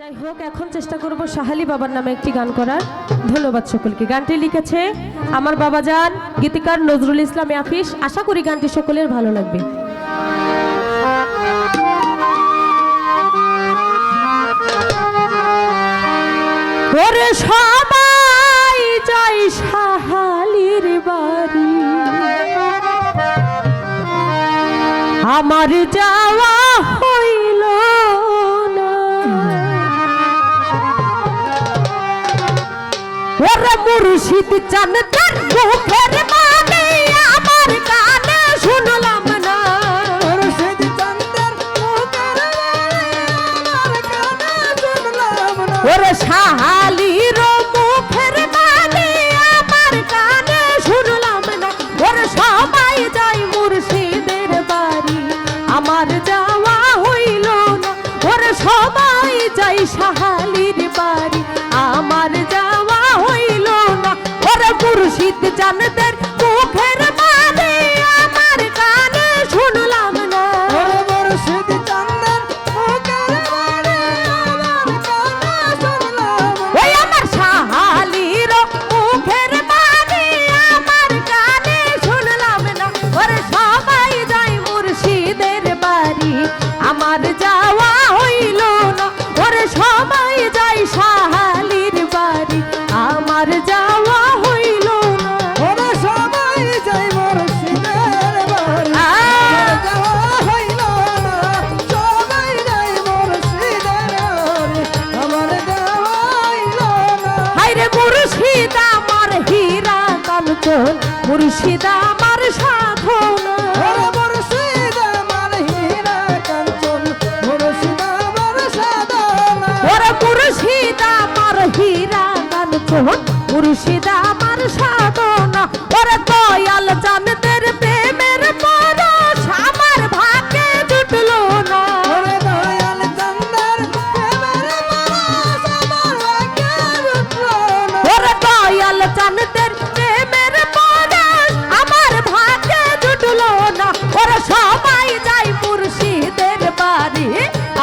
যাই হোক, এখন চেষ্টা করব সাহালি বাবার নামে একটি গান করার। ধন্যবাদ সকলকে। গানটি লিখেছে আমার বাবা যান গীতিকার নজরুল ইসলাম আফিস আশা করি গানটি সকলের ভালো লাগবে। সবাই যাই সাহালির বাড়ি। আমার যাওয়া ওরে মুর্শিদ চান তার মুখের মা। মুর্শিদা আমার সাধনা। মুর্শিদা আমার হীরা গান মুর্শিদা আমার সাধনা। ওরে দয়াল জানতে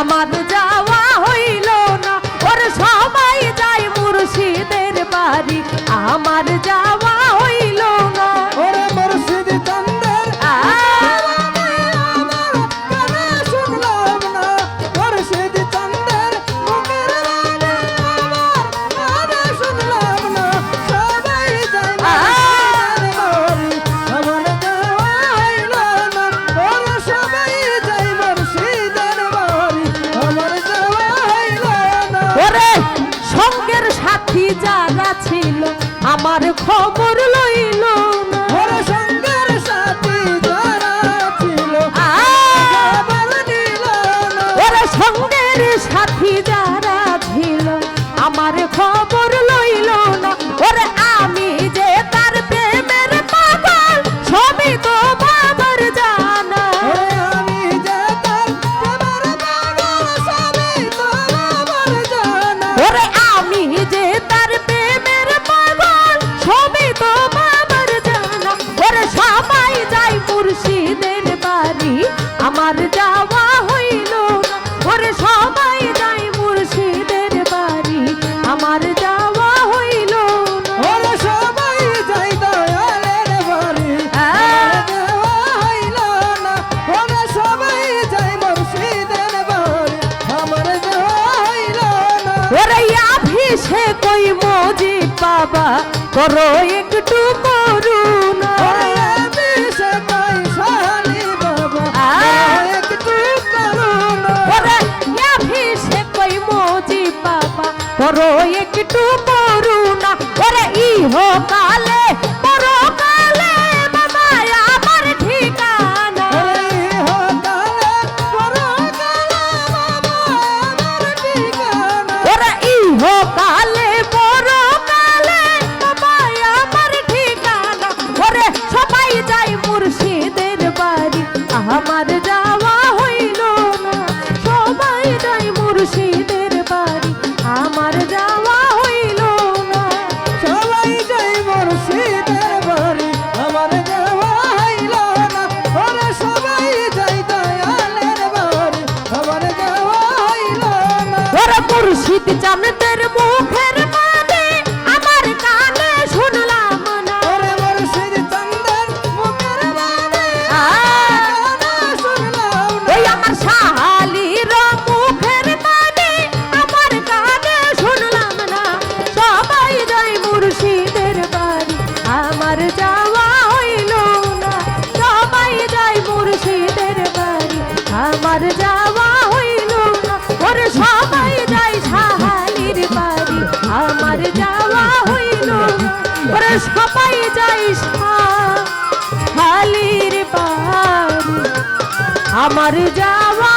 mad আর খবর বাবা করো একটু করুণা। করো একটু করুণা। ওরে ইহ কালে আমার যাওয়া হইল না। ওরে সবাই যাই শাহালির বাড়ি। আমার যাওয়া হইল না। ওরে সবাই যাই শাহালির বাড়ি। আমার যাওয়া